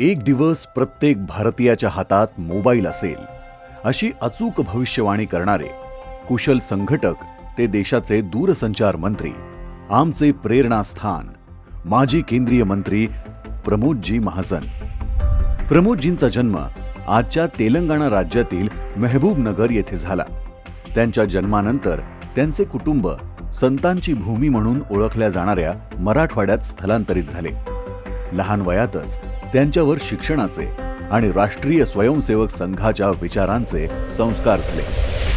एक दिवस प्रत्येक भारतीयाच्या हातात मोबाईल असेल अशी अचूक भविष्यवाणी करणारे कुशल संघटक ते देशाचे दूरसंचार मंत्री आमचे प्रेरणास्थान माजी केंद्रीय मंत्री प्रमोदजी महाजन. प्रमोदजींचा जन्म आजच्या तेलंगणा राज्यातील मेहबूबनगर येथे झाला. त्यांच्या जन्मानंतर त्यांचे कुटुंब संतांची भूमी म्हणून ओळखल्या जाणाऱ्या मराठवाड्यात स्थलांतरित झाले. लहान वयातच त्यांच्यावर शिक्षणाचे आणि राष्ट्रीय स्वयंसेवक संघाच्या विचारांचे संस्कार झाले.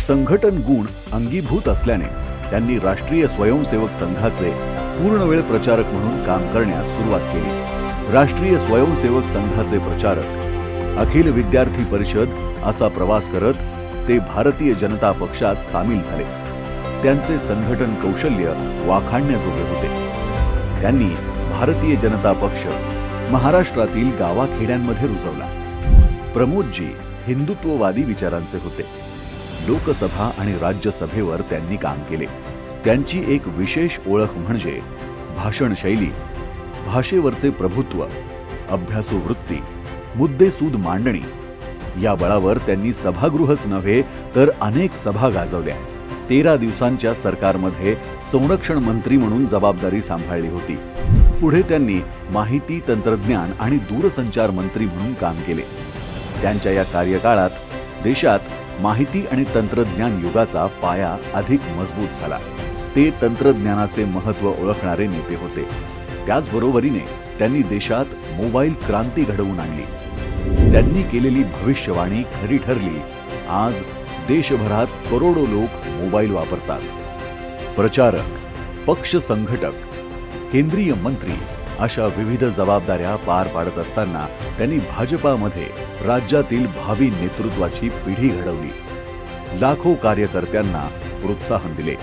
संघटन गुण अंगीभूत असल्याने त्यांनी राष्ट्रीय स्वयंसेवक संघाचे पूर्णवेळ प्रचारक म्हणून काम करण्यास सुरुवात केली. राष्ट्रीय स्वयंसेवक संघाचे प्रचारक अखिल विद्यार्थी परिषद असा प्रवास करत ते भारतीय जनता पक्षात सामील झाले. त्यांचे संघटन कौशल्य वाखाणण्याजोगे होते. त्यांनी भारतीय जनता पक्ष महाराष्ट्रातील गावाखेड्यांमध्ये रुजवला. प्रमोदजी हिंदुत्ववादी विचारांचे होते. लोकसभा आणि राज्यसभेवर त्यांनी काम केले. त्यांची एक विशेष ओळख म्हणजे भाषण शैली भाषेवरचे प्रभुत्व अभ्यासू वृत्ती मुद्देसूद मांडणी. या बळावर त्यांनी सभागृहच नव्हे तर अनेक सभा गाजवल्या. तेरा दिवसांच्या सरकारमध्ये संरक्षण मंत्री म्हणून जबाबदारी सांभाळली होती. पुढे त्यांनी माहिती तंत्रज्ञान आणि दूरसंचार मंत्री म्हणून काम केले. त्यांच्या या कार्यकाळात देशात माहिती आणि तंत्रज्ञान युगाचा पाया अधिक मजबूत झाला. ते तंत्रज्ञानाचे महत्त्व ओळखणारे नेते होते. त्याचबरोबरीने त्यांनी देशात मोबाईल क्रांती घडवून आणली. त्यांनी केलेली भविष्यवाणी खरी ठरली. आज देशभरात करोडो लोक मोबाईल वापरतात. प्रचारक पक्ष संघटक केंद्रीय मंत्री अशा विविध जबाबदाऱ्या पार पाडत असताना त्यांनी भाजपामध्ये राज्यातील भावी नेतृत्वाची पिढी घडवली. लाखो कार्यकर्त्यांना प्रोत्साहन दिले.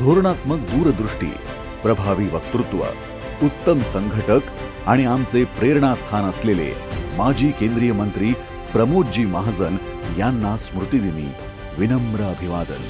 धोरणात्मक दूरदृष्टी प्रभावी वक्तृत्व उत्तम संघटक आणि आमचे प्रेरणास्थान असलेले माजी केंद्रीय मंत्री प्रमोदजी महाजन यांना स्मृतिदिनी विनम्र अभिवादन.